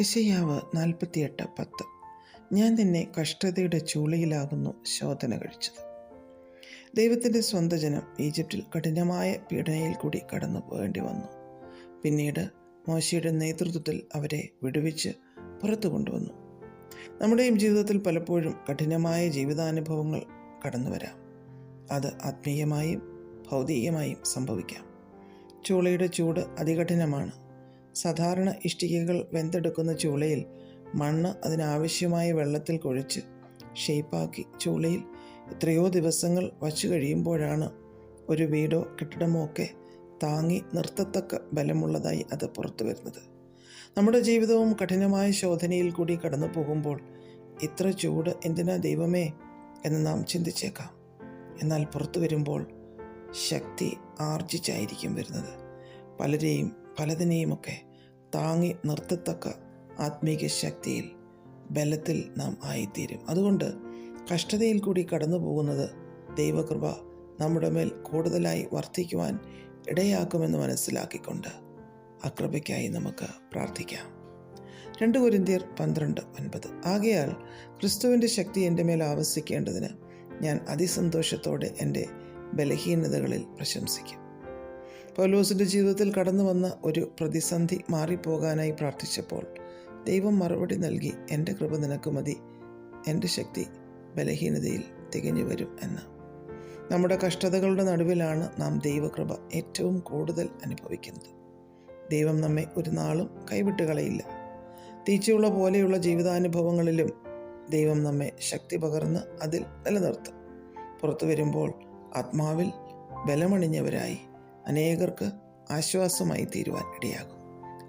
യശയാവ് നാൽപ്പത്തിയെട്ട് പത്ത്. ഞാൻ നിന്നെ കഷ്ടതയുടെ ചൂളയിലാകുന്നു ശോധന കഴിച്ചത്. ദൈവത്തിന്റെ സ്വന്തം ജനം ഈജിപ്തിൽ കഠിനമായ പീഡനയിൽ കൂടി കടന്നു പോകേണ്ടി വന്നു. പിന്നീട് മോശയുടെ നേതൃത്വത്തിൽ അവരെ വിടുവിച്ച് പുറത്തു കൊണ്ടുവന്നു. നമ്മുടെയും ജീവിതത്തിൽ പലപ്പോഴും കഠിനമായ ജീവിതാനുഭവങ്ങൾ കടന്നു വരാം. അത് ആത്മീയമായും ഭൗതികമായും സംഭവിക്കാം. ചൂളയുടെ ചൂട് അതികഠിനമാണ്. സാധാരണ ഇഷ്ടികകൾ വെന്തെടുക്കുന്ന ചൂളയിൽ മണ്ണ് അതിനാവശ്യമായ വെള്ളത്തിൽ കുഴച്ച് ഷേപ്പാക്കി ചൂളയിൽ എത്രയോ ദിവസങ്ങൾ വച്ചു കഴിയുമ്പോഴാണ് ഒരു വീടോ കെട്ടിടമോ ഒക്കെ താങ്ങി നിർത്തത്തക്ക ബലമുള്ളതായി അത് പുറത്തു വരുന്നത്. നമ്മുടെ ജീവിതവും കഠിനമായ ശോധനയിൽ കൂടി കടന്നു പോകുമ്പോൾ ഇത്ര ചൂട് എന്തിനാ ദൈവമേ എന്ന് നാം ചിന്തിച്ചേക്കാം. എന്നാൽ പുറത്തു വരുമ്പോൾ ശക്തി ആർജിച്ചായിരിക്കും വരുന്നത്. പലരെയും പലതിനെയുമൊക്കെ താങ്ങി നിർത്തത്തക്ക ആത്മീക ശക്തിയിൽ ബലത്തിൽ നാം ആയിത്തീരും. അതുകൊണ്ട് കഷ്ടതയിൽ കൂടി കടന്നു പോകുന്നത് ദൈവകൃപ നമ്മുടെ മേൽ കൂടുതലായി വർദ്ധിക്കുവാൻ ഇടയാക്കുമെന്ന് മനസ്സിലാക്കിക്കൊണ്ട് അക്രപയ്ക്കായി നമുക്ക് പ്രാർത്ഥിക്കാം. രണ്ട് കുരിന്തിയർ പന്ത്രണ്ട് ഒൻപത്. ആകയാൽ ക്രിസ്തുവിന്റെ ശക്തി എന്റെ മേൽ ആവസിക്കേണ്ടതിന് ഞാൻ അതിസന്തോഷത്തോടെ എന്റെ ബലഹീനതകളിൽ പ്രശംസിക്കും. പൗലോസിന്റെ ജീവിതത്തിൽ കടന്നു വന്ന ഒരു പ്രതിസന്ധി മാറിപ്പോകാനായി പ്രാർത്ഥിച്ചപ്പോൾ ദൈവം മറുപടി നൽകി എന്റെ കൃപ നിനക്ക് മതി. എന്റെ ശക്തി ബലഹീനതയിൽ തികഞ്ഞു വരും എന്ന്. നമ്മുടെ കഷ്ടതകളുടെ നടുവിലാണ് നാം ദൈവകൃപ ഏറ്റവും കൂടുതൽ അനുഭവിക്കുന്നത്. ദൈവം നമ്മെ ഒരു നാളും കൈവിട്ട് കളയില്ല. തീച്ചയുള്ള പോലെയുള്ള ജീവിതാനുഭവങ്ങളിലും ദൈവം നമ്മെ ശക്തി പകർന്ന് അതിൽ നിലനിർത്തും. പുറത്തു വരുമ്പോൾ ആത്മാവിൽ ബലമണിഞ്ഞവരായി അനേകർക്ക് ആശ്വാസമായി തീരുവാൻ ഇടയാകും.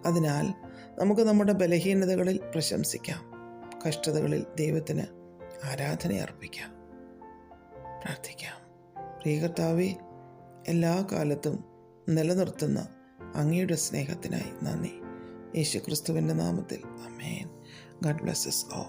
അതിനാൽ നമുക്ക് നമ്മുടെ ബലഹീനതകളിൽ പ്രശംസിക്കാം. കഷ്ടതകളിൽ ദൈവത്തിന് ആരാധന അർപ്പിക്കാം. പ്രാർത്ഥിക്കാം. പ്രിയകർത്താവെ എല്ലാ കാലത്തും നിലനിർത്തുന്ന അങ്ങയുടെ സ്നേഹത്തിനായി നന്ദി. യേശു ക്രിസ്തുവിന്റെ നാമത്തിൽ അമേൻ ഗഡ് ബ്ലസ്സസ് ഓ